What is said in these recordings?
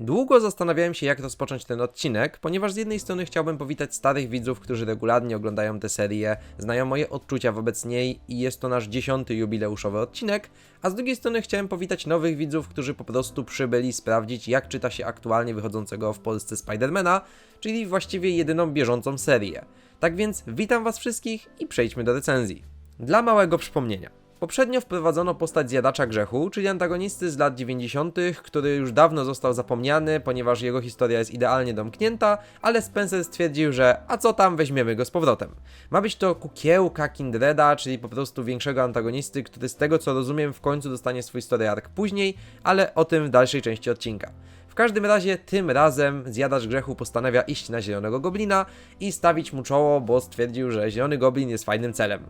Długo zastanawiałem się, jak rozpocząć ten odcinek, ponieważ z jednej strony chciałbym powitać starych widzów, którzy regularnie oglądają tę serię, znają moje odczucia wobec niej i jest to nasz dziesiąty jubileuszowy odcinek, a z drugiej strony chciałem powitać nowych widzów, którzy po prostu przybyli sprawdzić, jak czyta się aktualnie wychodzącego w Polsce Spidermana, czyli właściwie jedyną bieżącą serię. Tak więc witam was wszystkich i przejdźmy do recenzji. Dla małego przypomnienia. Poprzednio wprowadzono postać zjadacza grzechu, czyli antagonisty z lat 90., który już dawno został zapomniany, ponieważ jego historia jest idealnie domknięta, ale Spencer stwierdził, że a co tam, weźmiemy go z powrotem. Ma być to kukiełka Kindreda, czyli po prostu większego antagonisty, który z tego co rozumiem w końcu dostanie swój story arc później, ale o tym w dalszej części odcinka. W każdym razie, tym razem zjadacz grzechu postanawia iść na zielonego goblina i stawić mu czoło, bo stwierdził, że zielony goblin jest fajnym celem.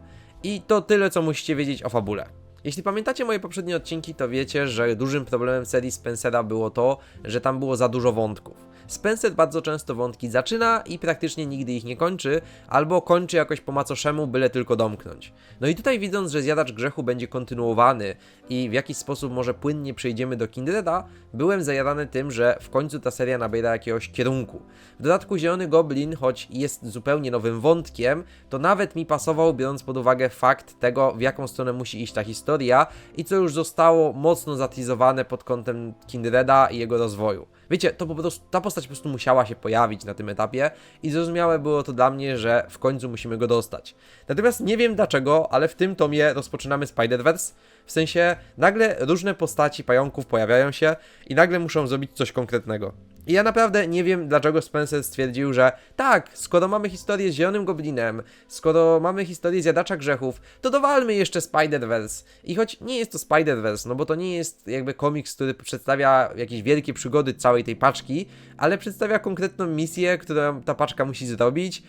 I to tyle, co musicie wiedzieć o fabule. Jeśli pamiętacie moje poprzednie odcinki, to wiecie, że dużym problemem serii Spencera było to, że tam było za dużo wątków. Spencer bardzo często wątki zaczyna i praktycznie nigdy ich nie kończy, albo kończy jakoś po macoszemu, byle tylko domknąć. No i tutaj widząc, że Zjadacz Grzechu będzie kontynuowany i w jakiś sposób może płynnie przejdziemy do Kindreda, byłem zajarany tym, że w końcu ta seria nabiera jakiegoś kierunku. W dodatku Zielony Goblin, choć jest zupełnie nowym wątkiem, to nawet mi pasował, biorąc pod uwagę fakt tego, w jaką stronę musi iść ta historia i co już zostało mocno zatizowane pod kątem Kindreda i jego rozwoju. Wiecie, to po prostu, ta postać po prostu musiała się pojawić na tym etapie i zrozumiałe było to dla mnie, że w końcu musimy go dostać. Natomiast nie wiem dlaczego, ale w tym tomie rozpoczynamy Spider-Verse, w sensie nagle różne postaci pająków pojawiają się i nagle muszą zrobić coś konkretnego. I ja naprawdę nie wiem, dlaczego Spencer stwierdził, że tak, skoro mamy historię z Zielonym Goblinem, skoro mamy historię Zjadacza Grzechów, to dowalmy jeszcze Spider-Verse. I choć nie jest to Spider-Verse, no bo to nie jest jakby komiks, który przedstawia jakieś wielkie przygody całej tej paczki, ale przedstawia konkretną misję, którą ta paczka musi zrobić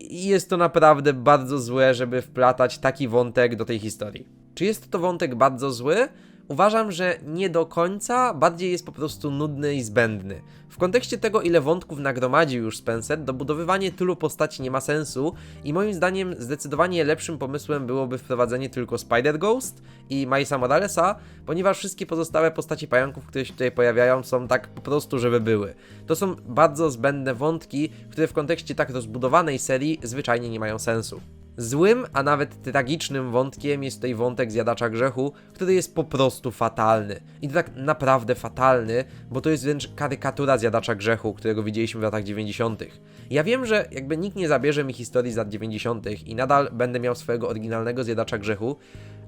i jest to naprawdę bardzo złe, żeby wplatać taki wątek do tej historii. Czy jest to wątek bardzo zły? Uważam, że nie do końca, bardziej jest po prostu nudny i zbędny. W kontekście tego, ile wątków nagromadził już Spencer, dobudowywanie tylu postaci nie ma sensu i moim zdaniem zdecydowanie lepszym pomysłem byłoby wprowadzenie tylko Spider-Ghost i Milesa Moralesa, ponieważ wszystkie pozostałe postaci pająków, które się tutaj pojawiają, są tak po prostu, żeby były. To są bardzo zbędne wątki, które w kontekście tak rozbudowanej serii zwyczajnie nie mają sensu. Złym, a nawet tragicznym wątkiem jest tutaj wątek zjadacza grzechu, który jest po prostu fatalny. I to tak naprawdę fatalny, bo to jest wręcz karykatura zjadacza grzechu, którego widzieliśmy w latach 90. Ja wiem, że jakby nikt nie zabierze mi historii z lat 90. i nadal będę miał swojego oryginalnego zjadacza grzechu,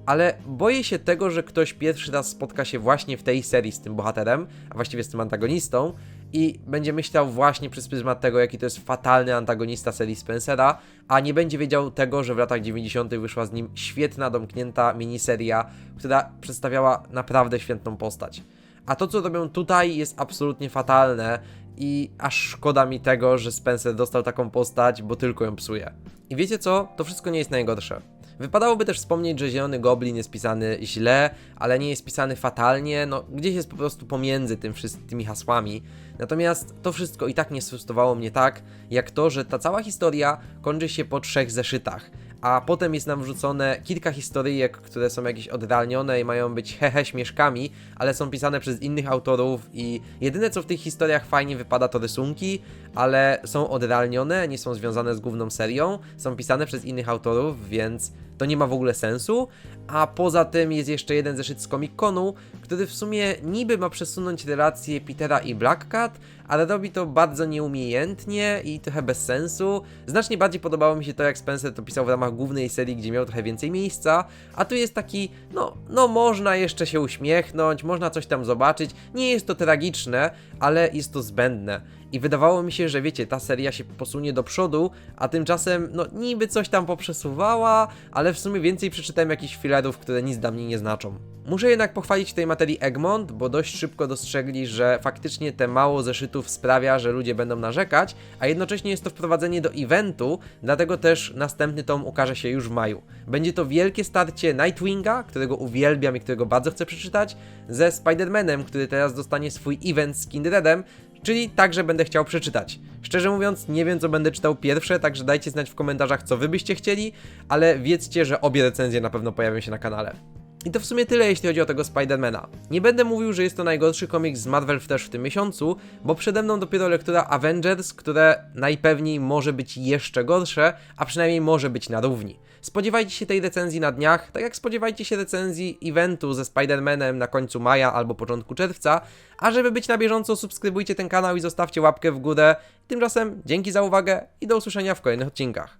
ale boję się tego, że ktoś pierwszy raz spotka się właśnie w tej serii z tym bohaterem, a właściwie z tym antagonistą i będzie myślał właśnie przez pryzmat tego, jaki to jest fatalny antagonista serii Spencera, a nie będzie wiedział tego, że w latach 90. wyszła z nim świetna, domknięta miniseria, która przedstawiała naprawdę świetną postać. A to, co robią tutaj, jest absolutnie fatalne i aż szkoda mi tego, że Spencer dostał taką postać, bo tylko ją psuje. I wiecie co? To wszystko nie jest najgorsze. Wypadałoby też wspomnieć, że Zielony Goblin jest pisany źle, ale nie jest pisany fatalnie, no gdzieś jest po prostu pomiędzy tym wszystkimi hasłami. Natomiast to wszystko i tak nie sfrustrowało mnie tak, jak to, że ta cała historia kończy się po trzech zeszytach, a potem jest nam wrzucone kilka historyjek, które są jakieś odrealnione i mają być hehe śmieszkami, ale są pisane przez innych autorów i jedyne co w tych historiach fajnie wypada to rysunki, ale są odrealnione, nie są związane z główną serią, są pisane przez innych autorów, więc to nie ma w ogóle sensu, a poza tym jest jeszcze jeden zeszyt z Comic Conu, który w sumie niby ma przesunąć relacje Petera i Black Cat, ale robi to bardzo nieumiejętnie i trochę bez sensu. Znacznie bardziej podobało mi się to, jak Spencer to pisał w ramach głównej serii, gdzie miał trochę więcej miejsca, a tu jest taki, no, no można jeszcze się uśmiechnąć, można coś tam zobaczyć. Nie jest to tragiczne, ale jest to zbędne. I wydawało mi się, że wiecie, ta seria się posunie do przodu, a tymczasem, no niby coś tam poprzesuwała, ale w sumie więcej przeczytałem jakichś filerów, które nic dla mnie nie znaczą. Muszę jednak pochwalić w tej materii Egmont, bo dość szybko dostrzegli, że faktycznie te mało zeszytów sprawia, że ludzie będą narzekać, a jednocześnie jest to wprowadzenie do eventu, dlatego też następny tom ukaże się już w maju. Będzie to wielkie starcie Nightwinga, którego uwielbiam i którego bardzo chcę przeczytać, ze Spider-Manem, który teraz dostanie swój event z Kindredem, czyli także będę chciał przeczytać. Szczerze mówiąc, nie wiem co będę czytał pierwsze, także dajcie znać w komentarzach, co wy byście chcieli, ale wiedzcie, że obie recenzje na pewno pojawią się na kanale. I to w sumie tyle, jeśli chodzi o tego Spidermana. Nie będę mówił, że jest to najgorszy komiks z Marvel też w tym miesiącu, bo przede mną dopiero lektura Avengers, które najpewniej może być jeszcze gorsze, a przynajmniej może być na równi. Spodziewajcie się tej recenzji na dniach, tak jak spodziewajcie się recenzji eventu ze Spider-Manem na końcu maja albo początku czerwca, a żeby być na bieżąco subskrybujcie ten kanał i zostawcie łapkę w górę. Tymczasem dzięki za uwagę i do usłyszenia w kolejnych odcinkach.